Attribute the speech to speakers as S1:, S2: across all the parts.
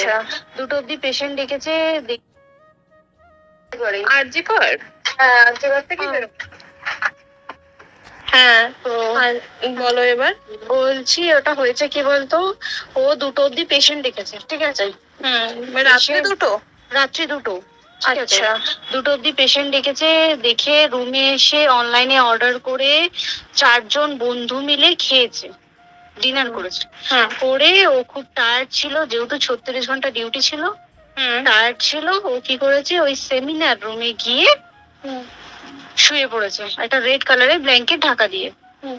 S1: আছে
S2: আচ্ছা।
S1: দুটো অব্দি পেশেন্ট ডেকেছে
S2: আরজি কর?
S1: হ্যাঁ থেকে
S2: হ্যাঁ
S1: তো
S2: বলো এবার।
S1: বলছি ওটা হয়েছে কি বলতো? ও দুটো অব্দি পেশেন্ট ডেকেছে ঠিক আছে?
S2: হুম রাত্রে দুটো?
S1: রাত্রি দুটো
S2: আচ্ছা।
S1: দুটো অব্দি পেশেন্ট ডেকেছে দেখে রুমে এসে অনলাইনে অর্ডার করে চারজন বন্ধু মিলে খেয়েছে। ডিনার করেছে।
S2: হুম
S1: করে ও খুব টায়ার্ড ছিল যেহেতু ছত্রিশ ঘণ্টা ডিউটি ছিল
S2: হুম।
S1: টায়ার্ড ছিল ও কি করেছে ওই সেমিনার রুমে গিয়ে শুয়ে পড়েছে। একটা রেড কালারের ব্ল্যাঙ্কেট ঢাকা দিয়ে।
S2: হুম।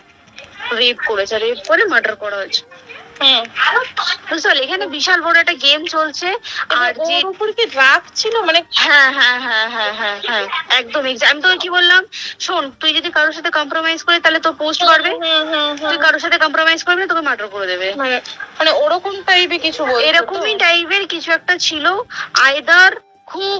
S1: রেপ করেছে রেপ করে মার্ডার করা হয়েছে। বুঝতে পারলি? এখানে বিশাল বড় একটা গেম চলছে আর
S2: আর
S1: যে
S2: ওর উপর কি রাগ ছিল? মানে
S1: হ্যাঁ হ্যাঁ হ্যাঁ হ্যাঁ হ্যাঁ হ্যাঁ একদম আমি তোকে কি বললাম? শোন তুই যদি কারোর সাথে কম্প্রোমাইজ করে তাহলে তো পোস্ট করবে তুই কারোর সাথে কম্প্রোমাইজ করবি তোকে মার্ডার করে দেবে।
S2: মানে মানে ওরকম টাইপের কিছু
S1: এরকমই টাইপের কিছু একটা ছিল আয়দার খুব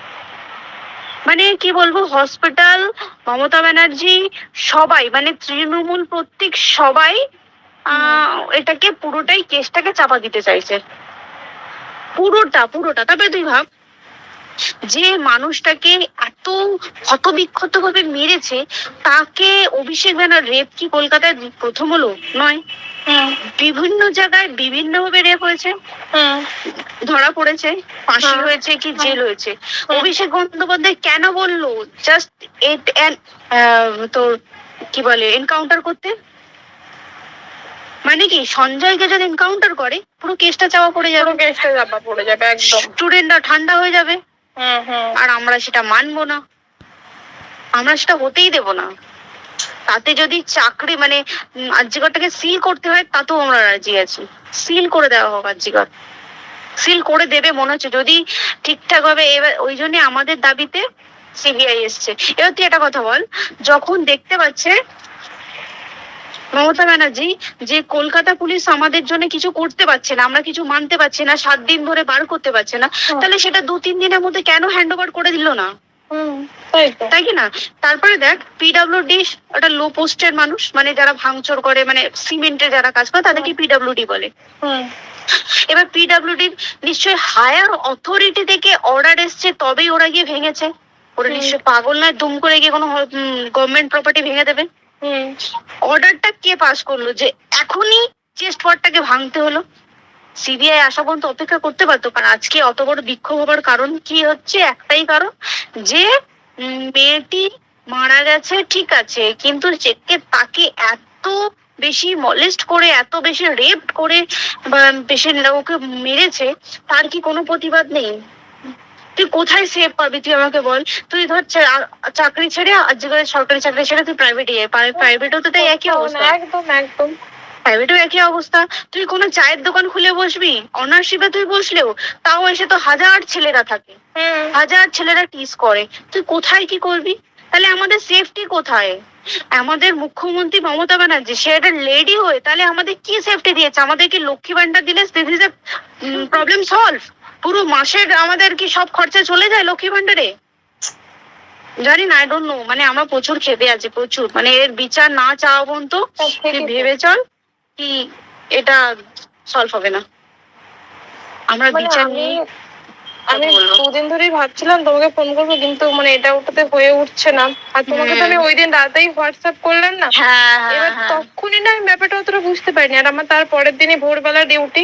S1: মানে কি বলব হসপিটাল মমতা ব্যানার্জি, সবাই মানে তৃণমূল প্রত্যেক সবাই এটাকে পুরোটাই কেসটাকে চাপা দিতে চাইছে। পুরোটা পুরোটা। তবে তুই ভাব যে মানুষটাকে এত ক্ষতবিক্ষত ভাবে মেরেছে তাকে অভিষেক ব্যানার রেপ কি কলকাতায় প্রথম হলো? নয়। বিভিন্ন জায়গায় বিভিন্ন ভাবে রেপ হয়েছে। ধরা পড়েছে ফাঁসি
S2: হ্যাঁ।
S1: হয়েছে কি জেল হয়েছে। অভিষেক বন্দ্যোপাধ্যায় কেন বলল? জাস্ট এট তোর কি বলে এনকাউন্টার করতে? মানে কি সঞ্জয়কে যদি এনকাউন্টার করে পুরো কেসটা চাওয়া পড়ে
S2: পুরো
S1: যাবে
S2: কেসটা চাপা পড়ে যাবে একদম।
S1: স্টুডেন্টরা ঠান্ডা হয়ে যাবে। আর আমরা সেটা মানবো না। আমরা সেটা হতেই দেব না। তাতে যদি চাকরি মানে আর্যিকরটাকে সিল করতে হয়, তাতেও আমরা রাজি আছি। সিল করে দেওয়া হোক আর্যিকর সিল করে দেবে মনে হচ্ছে। যদি ঠিকঠাক ভাবে এবার, ওই জন্য আমাদের দাবিতে সিবিআই এসছে। এবার তুই একটা কথা বল। যখন দেখতে পাচ্ছে মমতা ব্যানার্জি যে কলকাতা পুলিশ আমাদের জন্য কিছু করতে পারছে না আমরা কিছু মানতে পারছি না সাত দিন ধরে বার করতে পারছে না তাহলে সেটা দু তিন দিনের মধ্যে কেন হ্যান্ড ওভার করে দিল না?
S2: তাই
S1: কি না? তারপরে দেখ পিডাব্লিউডি একটা লো পোস্টের মানুষ মানে যারা ভাঙচুর করে মানে সিমেন্টে যারা কাজ করে তাদেরকে পিডাব্লিউডি বলে। এবার পিডাব্লিউডি নিশ্চয়ই হায়ার অথরিটি থেকে অর্ডার এসছে তবেই ওরা গিয়ে ভেঙেছে। ওরা। নিশ্চয়ই পাগল নয় দুম করে গিয়ে কোনো গভর্নমেন্ট প্রপার্টি ভেঙে দেবে। অর্ডারটা কে পাস করল? যে এখনই চেস্ট পটটাকে ভাঙতে হলো। সিবিআই আসা পর্যন্ত অপেক্ষা করতে পারতো, কারণ আজকে অত বড় বিক্ষোভ হবার কারণ কি হচ্ছে? একটাই কারণ যে মেয়েটি মারা গেছে, ঠিক আছে, কিন্তু যে তাকে এত বেশি মলেস্ট করে, এত বেশি রেপ করে বেশি ওকে মেরেছে, তার কি কোনো প্রতিবাদ নেই? তুই কোথায় সেভ পাবি? তুই আমাকে বল। তুই ধর চাকরি ছেড়ে আজকে সরকারি চাকরি ছেড়ে তুই প্রাইভেটে যাই প্রাইভেটও তো তাই একই অবস্থা।
S2: একদম একদম।
S1: প্রাইভেটেও একই অবস্থা। তুই কোনো চায়ের দোকান খুলে বসবি? অনার্সিপে তুই বসলেও তাও এসে তো হাজার ছেলেরা থাকে। হাজার ছেলেরা টিস করে। তুই কোথায় কি করবি? তাহলে আমাদের সেফটি কোথায়? আমাদের মুখ্যমন্ত্রী মমতা ব্যানার্জি সে একটা লেডি হয়ে তাহলে আমাদের কি সেফটি দিয়েছে? আমাদের কি লক্ষ্মী ভান্ডার দিলে প্রবলেম সলভ পুরো মাসের আমাদের কি সব খরচা চলে যায় লক্ষ্মী ভান্ডারে জানি না আই ডোন্ট নো মানে আমরা প্রচুর খেপে আছি প্রচুর। মানে এর বিচার না চাওয়া পর্যন্ত ভেবে চল কি এটা সলভ হবে না। আমরা
S2: মানে
S1: বিচার
S2: আমি। দুদিন ধরেই ভাবছিলাম তোমাকে ফোন করব কিন্তু মানে এটা ওটাতে হয়ে উঠছে না। আর তোমাকে তো আমি ওই দিন রাতেই হোয়াটসঅ্যাপ করলাম না।
S1: হ্যাঁ হ্যাঁ
S2: এবার
S1: হ্যাঁ,
S2: তখনই না আমি ব্যাপারটা অতটা বুঝতে পারিনি। আর আমার তার পরের দিনই ভোরবেলা ডিউটি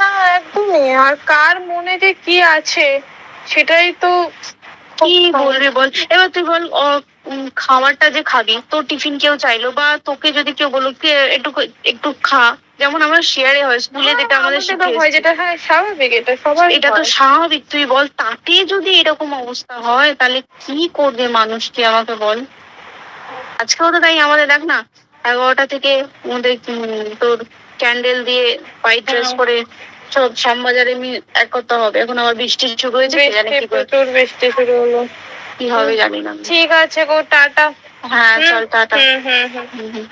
S2: না একদমই। আর কার মনে যে কি আছে সেটাই তো
S1: কি বলবি বল? এবার তুই বল খাবারটা যে খাবি তোর টিফিন কেউ চাইলো বা তোকে যদি কেউ বলল কি একটু একটু খা। যেমন আমার শেয়ারে হয় স্কুলে যেটা আমাদের
S2: হয় যেটা হ্যাঁ স্বাভাবিক এটা সবার
S1: এটা তো স্বাভাবিক। তুই বল তাতে যদি এরকম অবস্থা হয় তাহলে কি করবে মানুষ কি আমাকে বল? আজকেও তো তাই আমাদের দেখ না এগারোটা থেকে আমাদের উম, তোর ক্যান্ডেল দিয়ে হোয়াইট ড্রেস
S2: হুম।
S1: সব শ্যামবাজারে এক করতে হবে। এখন আবার বৃষ্টি শুরু হয়েছে
S2: প্রচুর বৃষ্টি শুরু হলো।
S1: কি হবে জানি না।
S2: ঠিক আছে গো টাটা।
S1: হ্যাঁ চল টাটা।
S2: হুম।
S1: হুম, হুম।